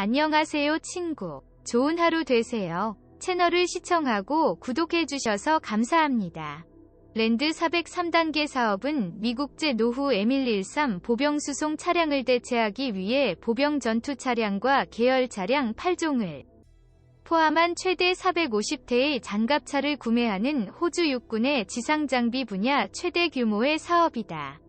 안녕하세요 친구. 좋은 하루 되세요. 채널을 시청하고 구독해주셔서 감사합니다. 랜드 403단계 사업은 미국제 노후 에밀13 보병 수송 차량을 대체하기 위해 보병 전투 차량과 계열 차량 8종을 포함한 최대 450대의 장갑차를 구매하는 호주 육군의 지상 장비 분야 최대 규모의 사업이다.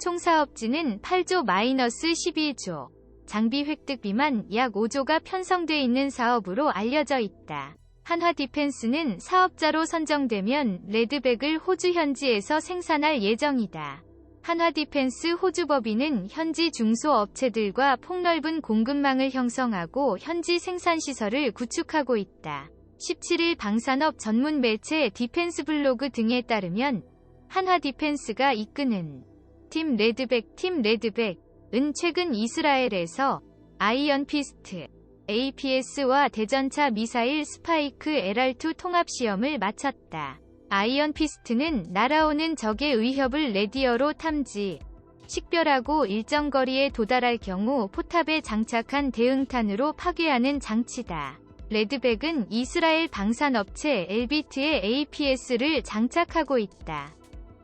총 사업지는 8조 마이너스 12조, 장비 획득비만 약 5조가 편성돼 있는 사업으로 알려져 있다. 한화 디펜스는 사업자로 선정되면 레드백을 호주 현지에서 생산할 예정이다. 한화 디펜스 호주 법인은 현지 중소업체들과 폭넓은 공급망을 형성하고 현지 생산시설을 구축하고 있다. 17일 방산업 전문 매체 디펜스 블로그 등에 따르면 한화 디펜스가 이끄는 팀 레드백 팀 레드백 은 최근 이스라엘에서 아이언 피스트 APS와 대전차 미사일 스파이크 LR2 통합 시험을 마쳤다. 아이언 피스트는 날아오는 적의 위협을 레디어로 탐지, 식별하고 일정 거리에 도달할 경우 포탑에 장착한 대응탄으로 파괴하는 장치다. 레드백은 이스라엘 방산업체 엘비트에 APS를 장착하고 있다.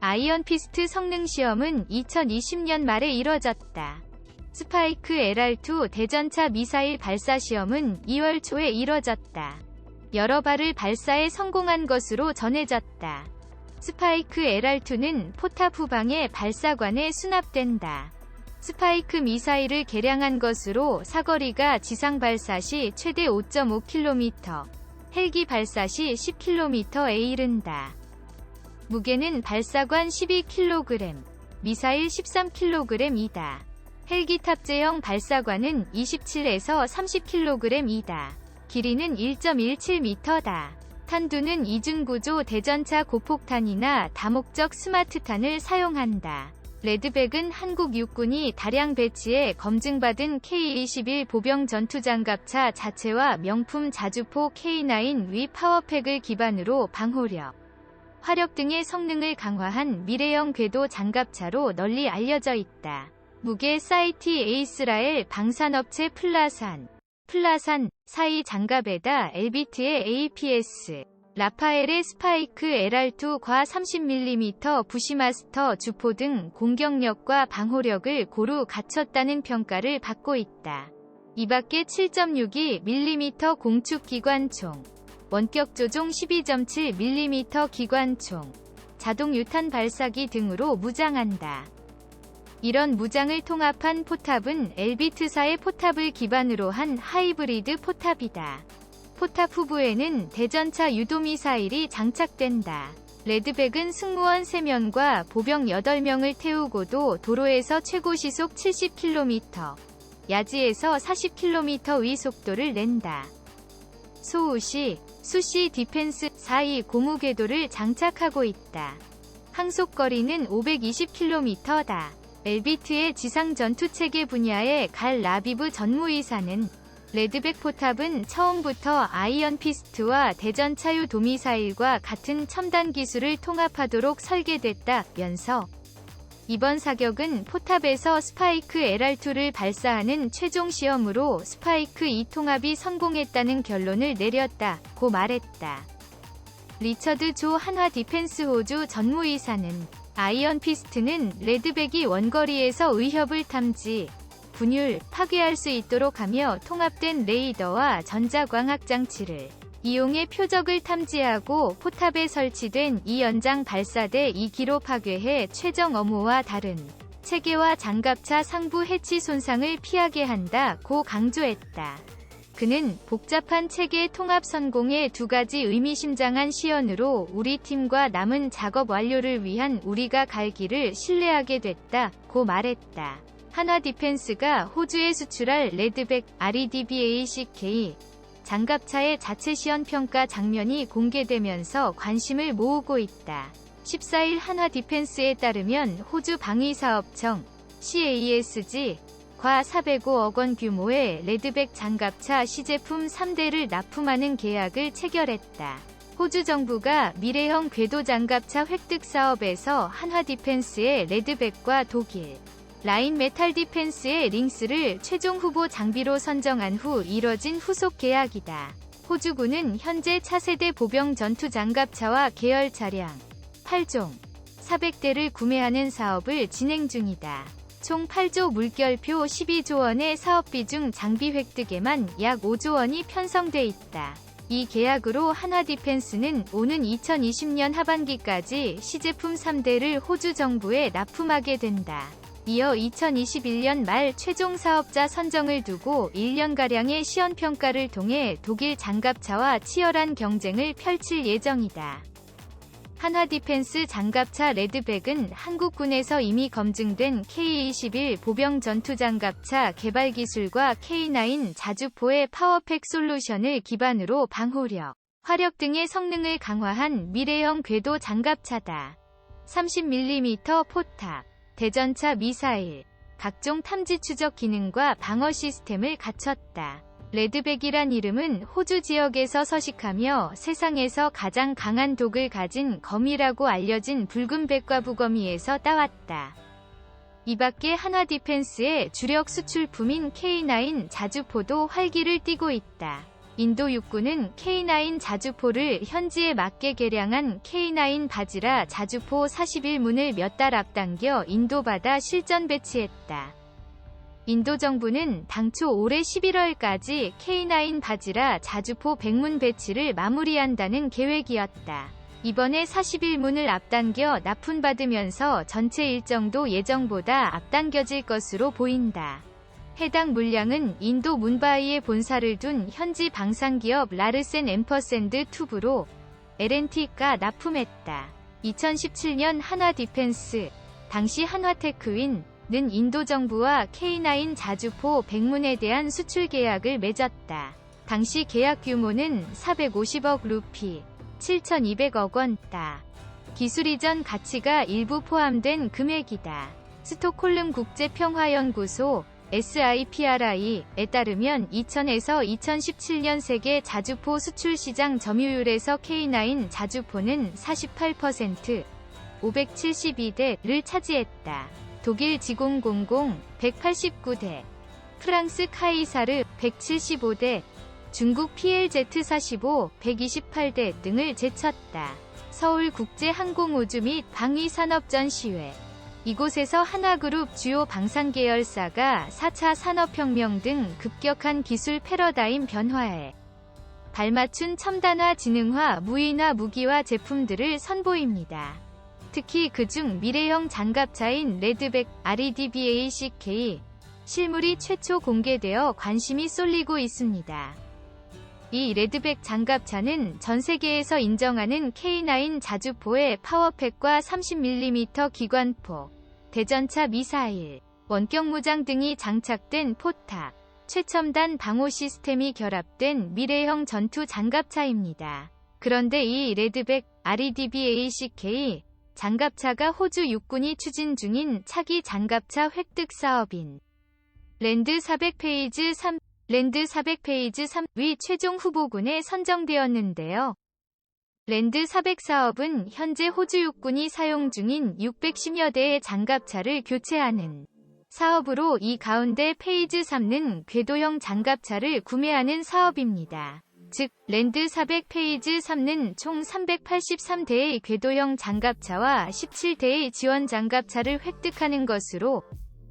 아이언 피스트 성능 시험은 2020년 말에 이뤄졌다. 스파이크 LR2 대전차 미사일 발사 시험은 2월 초에 이뤄졌다. 여러 발을 발사에 성공한 것으로 전해졌다. 스파이크 LR2는 포탑 후방의 발사관에 수납된다. 스파이크 미사일을 개량한 것으로 사거리가 지상 발사 시 최대 5.5km, 헬기 발사 시 10km에 이른다. 무게는 발사관 12kg, 미사일 13kg이다. 헬기 탑재형 발사관은 27에서 30kg이다. 길이는 1.17m다. 탄두는 이중구조 대전차 고폭탄이나 다목적 스마트탄을 사용한다. 레드백은 한국 육군이 다량 배치해 검증받은 K-21 보병 전투장갑차 자체와 명품 자주포 K9 위 파워팩을 기반으로 방호력, 화력 등의 성능을 강화한 미래형 궤도 장갑차로 널리 알려져 있다. 무게 사이티 에이스라엘 방산업체 플라산 플라산 사이 장갑에다 엘비트의 APS 라파엘의 스파이크 LR2 과 30mm 부시마스터 주포 등 공격력과 방호력을 고루 갖췄다는 평가를 받고 있다. 이 밖에 7.62mm 공축 기관총, 원격 조종 12.7mm 기관총, 자동 유탄 발사기 등으로 무장한다. 이런 무장을 통합한 포탑은 엘비트사의 포탑을 기반으로 한 하이브리드 포탑이다. 포탑 후부에는 대전차 유도미사일이 장착된다. 레드백은 승무원 3명과 보병 8명을 태우고도 도로에서 최고 시속 70km, 야지에서 40km 위 속도를 낸다. 소우시, 수시 디펜스 4위 고무 궤도를 장착하고 있다. 항속거리는 520km다. 엘비트의 지상 전투 체계 분야의 갈 라비브 전무이사는 레드백 포탑은 처음부터 아이언 피스트와 대전 차유 도미사일과 같은 첨단 기술을 통합하도록 설계됐다면서 이번 사격은 포탑에서 스파이크 LR2를 발사하는 최종 시험으로 스파이크 2통합이 성공했다는 결론을 내렸다고 말했다. 리처드 조 한화 디펜스 호주 전무이사는 아이언 피스트는 레드백이 원거리에서 위협을 탐지, 분율, 파괴할 수 있도록 하며 통합된 레이더와 전자광학 장치를 이용해 표적을 탐지하고 포탑에 설치된 이 연장 발사대 2기로 파괴해 최정 어무와 다른 체계와 장갑차 상부 해치 손상을 피하게 한다 고 강조했다. 그는 복잡한 체계 통합 성공의 두 가지 의미심장한 시연으로 우리 팀과 남은 작업 완료를 위한 우리가 갈 길을 신뢰하게 됐다 고 말했다. 한화 디펜스가 호주에 수출할 레드백 REDBACK 장갑차의 자체 시연 평가 장면이 공개되면서 관심을 모으고 있다. 14일 한화 디펜스에 따르면 호주 방위사업청 CASG 과 405억 원 규모의 레드백 장갑차 시제품 3대를 납품하는 계약을 체결했다. 호주 정부가 미래형 궤도 장갑차 획득 사업에서 한화 디펜스의 레드백과 독일, 라인 메탈 디펜스의 링스를 최종 후보 장비로 선정한 후 이뤄진 후속 계약이다. 호주군은 현재 차세대 보병 전투 장갑차와 계열 차량 8종 400대를 구매하는 사업을 진행 중이다. 총 8조 물결표 12조 원의 사업비 중 장비 획득에만 약 5조 원이 편성돼 있다. 이 계약으로 한화 디펜스는 오는 2020년 하반기까지 시제품 3대를 호주 정부에 납품하게 된다. 이어 2021년 말 최종 사업자 선정을 두고 1년가량의 시연평가를 통해 독일 장갑차와 치열한 경쟁을 펼칠 예정이다. 한화 디펜스 장갑차 레드백은 한국군에서 이미 검증된 K-21 보병 전투 장갑차 개발 기술과 K9 자주포의 파워팩 솔루션을 기반으로 방호력, 화력 등의 성능을 강화한 미래형 궤도 장갑차다. 30mm 포탑, 대전차 미사일, 각종 탐지 추적 기능과 방어 시스템을 갖췄다. 레드백이란 이름은 호주 지역에서 서식하며 세상에서 가장 강한 독을 가진 검이라고 알려진 붉은 백과 부검이에서 따왔다. 이 밖에 한화 디펜스의 주력 수출품인 K9 자주포도 활기를 띠고 있다. 인도 육군은 K9 자주포를 현지에 맞게 개량한 K9 바지라 자주포 41문을 몇 달 앞당겨 인도 바다 실전 배치했다. 인도 정부는 당초 올해 11월까지 K9 바지라 자주포 100문 배치를 마무리한다는 계획이었다. 이번에 41문을 앞당겨 납품받으면서 전체 일정도 예정보다 앞당겨질 것으로 보인다. 해당 물량은 인도 문바이에 본사를 둔 현지 방산기업 라르센 앰퍼샌드 투브로 L&T가 납품했다. 2017년 한화 디펜스, 당시 한화테크윈, 는 인도 정부와 K9 자주포 100문에 대한 수출 계약을 맺었다. 당시 계약 규모는 450억 루피, 7,200억 원, 따. 기술 이전 가치가 일부 포함된 금액이다. 스톡홀름 국제평화연구소 SIPRI에 따르면 2000에서 2017년 세계 자주포 수출 시장 점유율에서 K9 자주포는 48%, 572대를 차지했다. 독일 지공 00 189대, 프랑스 카이사르 175대, 중국 PLZ45 128대 등을 제쳤다. 서울국제항공우주 및 방위산업전시회 이곳에서 하나그룹 주요 방산 계열사가 4차 산업혁명 등 급격한 기술 패러다임 변화에 발맞춘 첨단화 지능화 무인화 무기화 제품들을 선보입니다. 특히 그중 미래형 장갑차인 레드백 REDBACK 실물이 최초 공개되어 관심이 쏠리고 있습니다. 이 레드백 장갑차는 전 세계에서 인정하는 K9 자주포의 파워팩과 30mm 기관포, 대전차 미사일, 원격 무장 등이 장착된 포탑, 최첨단 방호 시스템이 결합된 미래형 전투 장갑차입니다. 그런데 이 레드백 REDBACK 장갑차가 호주 육군이 추진 중인 차기 장갑차 획득 사업인 랜드 400페이지 3 랜드 400페이지 3위 최종 후보군에 선정되었는데요. 랜드 400 사업은 현재 호주 육군이 사용 중인 610여 대의 장갑차를 교체하는 사업으로 이 가운데 페이지 3는 궤도형 장갑차를 구매하는 사업입니다. 즉, 랜드 400 페이지 3는 총 383대의 궤도형 장갑차와 17대의 지원 장갑차를 획득하는 것으로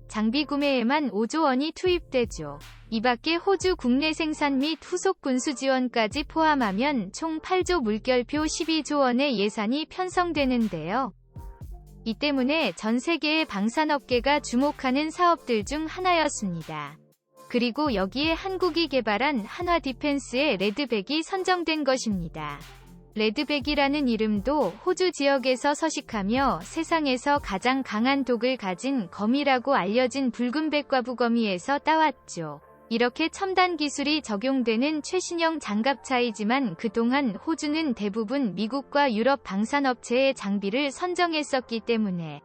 장비 구매에만 5조 원이 투입되죠. 이 밖에 호주 국내 생산 및 후속 군수 지원까지 포함하면 총 8조 물결표 12조 원의 예산이 편성되는데요. 이 때문에 전 세계의 방산업계가 주목하는 사업들 중 하나였습니다. 그리고 여기에 한국이 개발한 한화 디펜스의 레드백이 선정된 것입니다. 레드백이라는 이름도 호주 지역에서 서식하며 세상에서 가장 강한 독을 가진 검이라고 알려진 붉은 백과 부검이에서 따왔죠. 이렇게 첨단 기술이 적용되는 최신형 장갑차이지만 그동안 호주는 대부분 미국과 유럽 방산업체의 장비를 선정했었기 때문에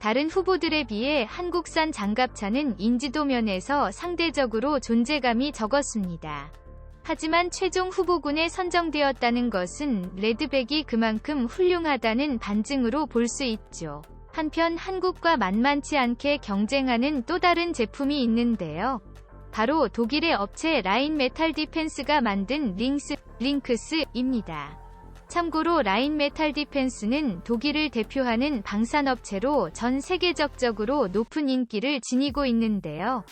다른 후보들에 비해 한국산 장갑차는 인지도 면에서 상대적으로 존재감이 적었습니다. 하지만 최종 후보군에 선정되었다는 것은 레드백이 그만큼 훌륭하다는 반증으로 볼 수 있죠. 한편 한국과 만만치 않게 경쟁하는 또 다른 제품이 있는데요. 바로 독일의 업체 라인 메탈 디펜스가 만든 링스, 링크스입니다. 참고로 라인 메탈 디펜스는 독일을 대표하는 방산업체로 전 세계적적으로 높은 인기를 지니고 있는데요.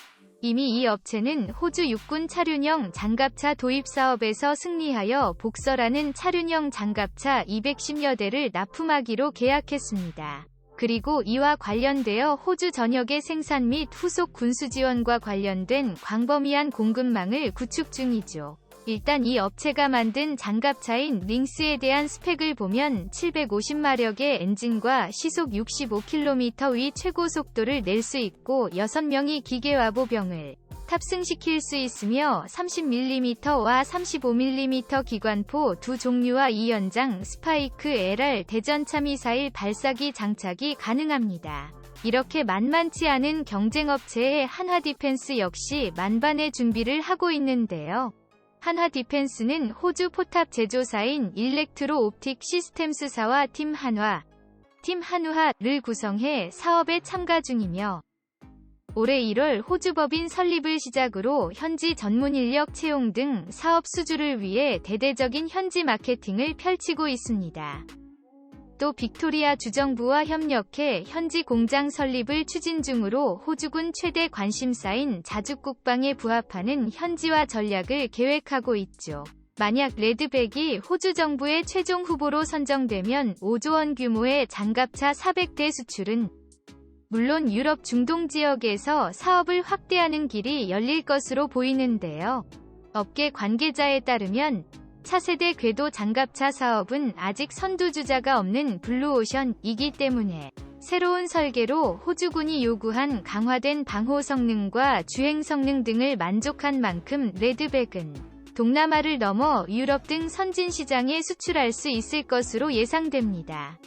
이미 이 업체는 호주 육군 차륜형 장갑차 도입 사업에서 승리하여 복서라는 차륜형 장갑차 210여 대를 납품하기로 계약했습니다. 그리고 이와 관련되어 호주 전역의 생산 및 후속 군수 지원과 관련된 광범위한 공급망을 구축 중이죠. 일단 이 업체가 만든 장갑차인 링스에 대한 스펙을 보면 750마력의 엔진과 시속 65km 위 최고 속도를 낼 수 있고 6명이 기계와 보병을 탑승시킬 수 있으며 30mm와 35mm 기관포 두 종류와 2연장 스파이크 LR 대전차 미사일 발사기 장착이 가능합니다. 이렇게 만만치 않은 경쟁업체의 한화 디펜스 역시 만반의 준비를 하고 있는데요. 한화 디펜스는 호주 포탑 제조사인 일렉트로 옵틱 시스템스사와 팀 한화, 팀 한우하를 구성해 사업에 참가 중이며 올해 1월 호주 법인 설립을 시작으로 현지 전문 인력 채용 등 사업 수주를 위해 대대적인 현지 마케팅을 펼치고 있습니다. 또 빅토리아 주정부와 협력해 현지 공장 설립을 추진 중으로 호주군 최대 관심사인 자주 국방에 부합하는 현지화 전략을 계획하고 있죠. 만약 레드백이 호주 정부의 최종 후보로 선정되면 5조 원 규모의 장갑차 400대 수출은 물론 유럽 중동 지역에서 사업을 확대하는 길이 열릴 것으로 보이는데요. 업계 관계자에 따르면 차세대 궤도 장갑차 사업은 아직 선두주자가 없는 블루오션이기 때문에 새로운 설계로 호주군이 요구한 강화된 방호 성능과 주행 성능 등을 만족한 만큼 레드백은 동남아를 넘어 유럽 등 선진 시장에 수출할 수 있을 것으로 예상됩니다.